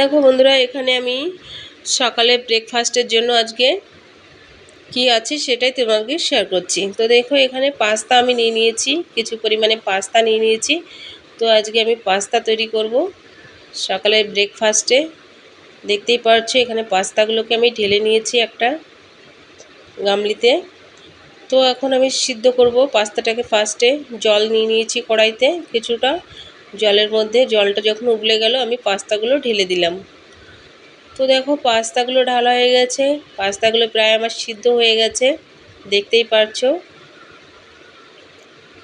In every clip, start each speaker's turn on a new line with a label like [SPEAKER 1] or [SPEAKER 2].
[SPEAKER 1] দেখো বন্ধুরা, এখানে আমি সকালে ব্রেকফাস্টের জন্য আজকে কি আছে সেটাই তোমাকে শেয়ার করছি। তো দেখো, এখানে পাস্তা আমি নিয়ে নিয়েছি, কিছু পরিমাণে পাস্তা নিয়ে নিয়েছি। তো আজকে আমি পাস্তা তৈরি করব সকালে ব্রেকফাস্টে দেখতেই পাচ্ছ এখানে পাস্তাগুলোকে আমি ঢেলে নিয়েছি একটা গামলিতে। তো এখন আমি সিদ্ধ করব পাস্তাটাকে ফার্স্টে জল নিয়ে নিয়েছি কড়াইতে কিছুটা। জলের মধ্যে জলটা যখন উবলে গেল, আমি পাস্তাগুলো ঢেলে দিলাম। তো দেখো পাস্তাগুলো ঢালা হয়ে গেছে। পাস্তাগুলো প্রায় আমার সিদ্ধ হয়ে গেছে। দেখতেই পারছ?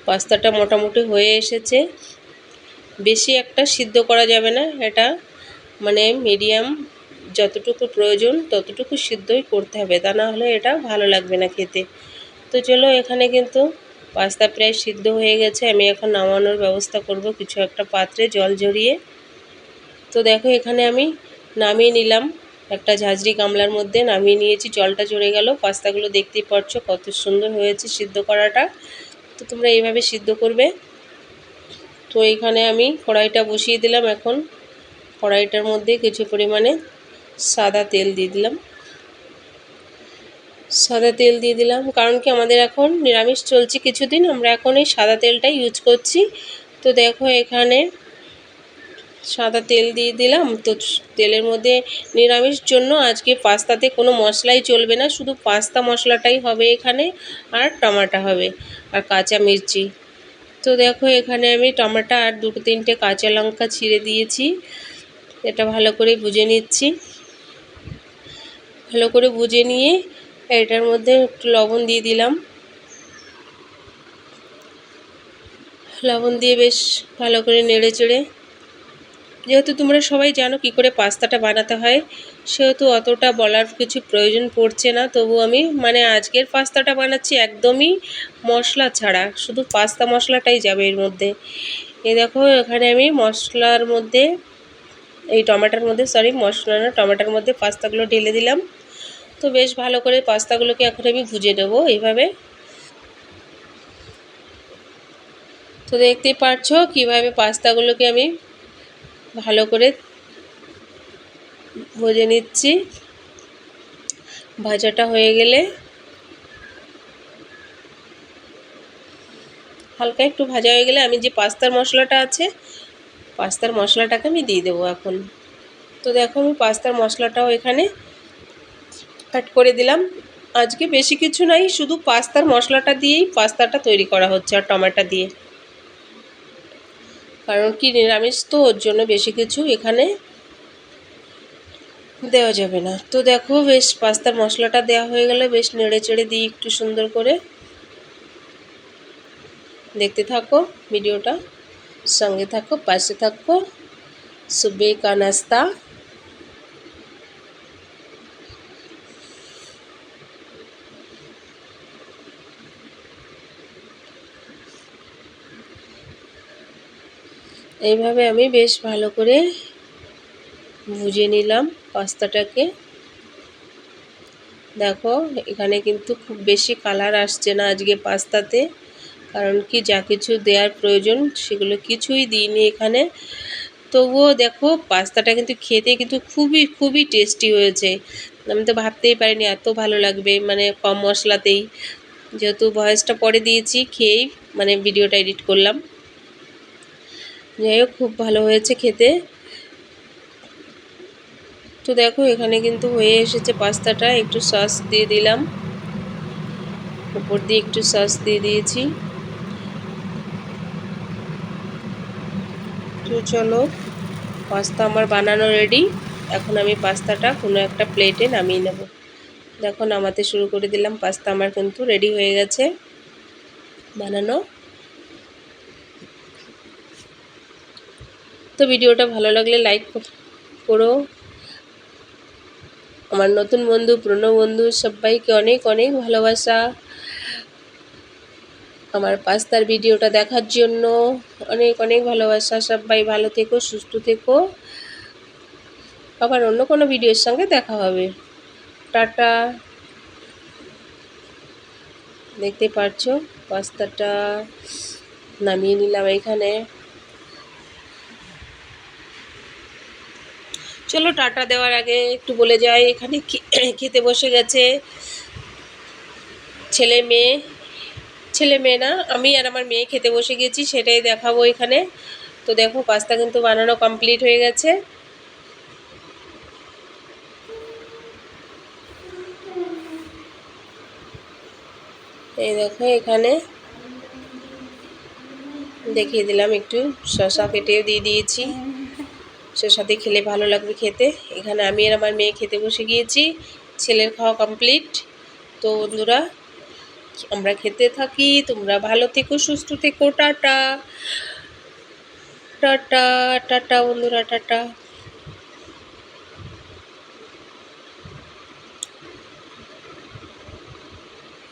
[SPEAKER 1] পাস্তাটা মোটামুটি হয়ে এসেছে। বেশি একটা সিদ্ধ করা যাবে না এটা। মানে মিডিয়াম যতটুকু প্রয়োজন, ততটুকু সিদ্ধই করতে হবে। তা না হলে এটা ভালো লাগবে না খেতে। তো চলো এখানে কিন্তু পাস্তা প্রায় সিদ্ধ হয়ে গেছে, আমি এখন নামানোর ব্যবস্থা করব কিছু একটা পাত্রে জল ঝরিয়ে। তো দেখো এখানে আমি নামিয়ে নিলাম, একটা ঝাঁঝরি গামলার মধ্যে নামিয়ে নিয়েছি, জলটা ঝরে গেল। পাস্তাগুলো দেখতেই পাচ্ছ কত সুন্দর হয়েছে সিদ্ধ করাটা। তো তোমরা এইভাবে সিদ্ধ করবে। তো এখানে আমি কড়াইটা বসিয়ে দিলাম এখন। কড়াইটার মধ্যে কিছু পরিমাণে সাদা তেল দিয়ে দিলাম। সাদা তেল দিয়ে দিলাম। কারণ কি আমাদের এখন নিরামিষ চলছে কিছুদিন, আমরা এখন এই সাদা তেলটাই ইউজ করছি। তো দেখো এখানে সাদা তেল দিয়ে দিলাম। তো তেলের মধ্যে নিরামিষ জন্য আজকে পাস্তাতে কোনো মশলাই চলবে না, শুধু পাস্তা মশলাটাই হবে এখানে আর টমাটা হবে আর কাঁচা মির্চি। তো দেখো এখানে আমি টমাটা আর দুটো তিনটে কাঁচা লঙ্কা ছিঁড়ে দিয়েছি। এটা ভালো করে বুঝে নিচ্ছি। ভালো করে বুঝে নিয়ে এটার মধ্যে একটু লবণ দিয়ে দিলাম। লবণ দিয়ে বেশ ভালো করে নেড়ে চেড়ে। যেহেতু তোমরা সবাই জানো কি করে পাস্তাটা বানাতে হয়, সেহেতু অতটা বলার কিছু প্রয়োজন পড়ছে না। তবু আমি মানে আজকের পাস্তাটা বানাচ্ছি একদমই মশলা ছাড়া, শুধু পাস্তা মশলাটাই যাবে এর মধ্যে। এ দেখো, এখানে আমি মশলার মধ্যে, এই টমেটোর মধ্যে সরি মশলা না, টমেটোর মধ্যে পাস্তাগুলো ঢেলে দিলাম। তো বেশ ভালো করে পাস্তাগুলোকে এখন আমি ভুজে নেব এইভাবে। তো দেখতেই পারছ কীভাবে পাস্তাগুলোকে আমি ভালো করে ভুজে নিচ্ছি। ভাজাটা হয়ে গেলে হালকা একটু ভাজা হয়ে গেলে আমি যে পাস্তার মশলাটা আছে, পাস্তার মশলাটাকে আমি দিয়ে দেবো এখন। তো দেখো আমি পাস্তার মশলাটাও এখানে অ্যাড করে দিলাম। আজকে বেশি কিছু নাই, শুধু পাস্তার মশলাটা দিয়েই পাস্তাটা তৈরি করা হচ্ছে আর টমেটো দিয়ে। কারণ কি, নিরামিষ তো, ওর জন্য বেশি কিছু এখানে দেওয়া যাবে না। তো দেখো, বেশ পাস্তার মশলাটা দেওয়া হয়ে গেলে, বেশ নেড়ে চেড়ে দিই একটু সুন্দর করে দেখতে থাকো ভিডিওটা। সঙ্গে থাকো, পাশে থাকো। সুবে কা নাস্তা এইভাবে আমি বেশ ভালো করে ভুজে নিলাম পাস্তাটাকে। দেখো, এখানে কিন্তু খুব বেশি কালার আসছে না আজকে পাস্তাতে, কারণ কি যা কিছু দেওয়ার প্রয়োজন সেগুলো কিছুই দিইনি এখানে। তবুও দেখো, পাস্তাটা কিন্তু খেতে কিন্তু খুবই খুবই টেস্টি হয়েছে। আমি তো ভাবতেই পারিনি এত ভালো লাগবে মানে কম মশলাতেই। যেহেতু ভয়েসটা পরে দিয়েছি, খেয়েই মানে ভিডিওটা এডিট করলাম। যাই হোক, খুব ভালো হয়েছে খেতে। তো দেখো, এখানে কিন্তু হয়ে এসেছে পাস্তাটা। একটু সস দিয়ে দিলাম। উপর দিয়ে একটু সস দিয়ে দিয়েছি। তো চলো, পাস্তা আমার বানানো রেডি এখন আমি পাস্তাটা কোনো একটা প্লেটে নামিয়ে নেব। দেখো, নামাতে শুরু করে দিলাম। পাস্তা আমার কিন্তু রেডি হয়ে গেছে। বানানো। তো ভিডিওটা ভালো লাগলে লাইক করো। আমার নতুন বন্ধু, পুরনো বন্ধু, সবাইকে অনেক অনেক ভালোবাসা। আমার পাস্তার ভিডিওটা দেখার জন্য অনেক অনেক ভালোবাসা। সবাই ভালো থেকো, সুস্থ থেকো। আবার অন্য কোনো ভিডিওর সঙ্গে দেখা হবে। টাটা। দেখতে পাচ্ছ পাস্তাটা নামিয়ে নিলাম এখানে। চলো টাটা দেওয়ার আগে একটু বলে যাই, এখানে খেতে বসে গেছে ছেলে মেয়ে। ছেলে মেয়ে না, আমি আর আমার মেয়ে খেতে বসে গেছি, সেটাই দেখাবো এখানে। তো দেখো, পাস্তা কিন্তু বানানো কমপ্লিট হয়ে গেছে। এই দেখো, এখানে দেখিয়ে দিলাম, একটু শসা কেটেও দিয়ে দিয়েছি। শসাতে খেলে ভালো লাগবে খেতে। এখানে আমি আর আমার মেয়ে খেতে বসে গিয়েছি। ছেলের খাওয়া কমপ্লিট তো বন্ধুরা, আমরা খেতে থাকি। তোমরা ভালো থেকো, সুস্থ থেকো। টাটা। টাটা টাটা বন্ধুরা, টাটা।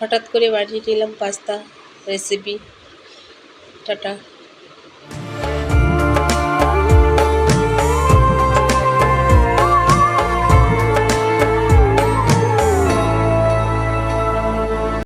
[SPEAKER 1] হঠাৎ করে বানিয়ে নিলাম পাস্তা রেসিপি টাটা।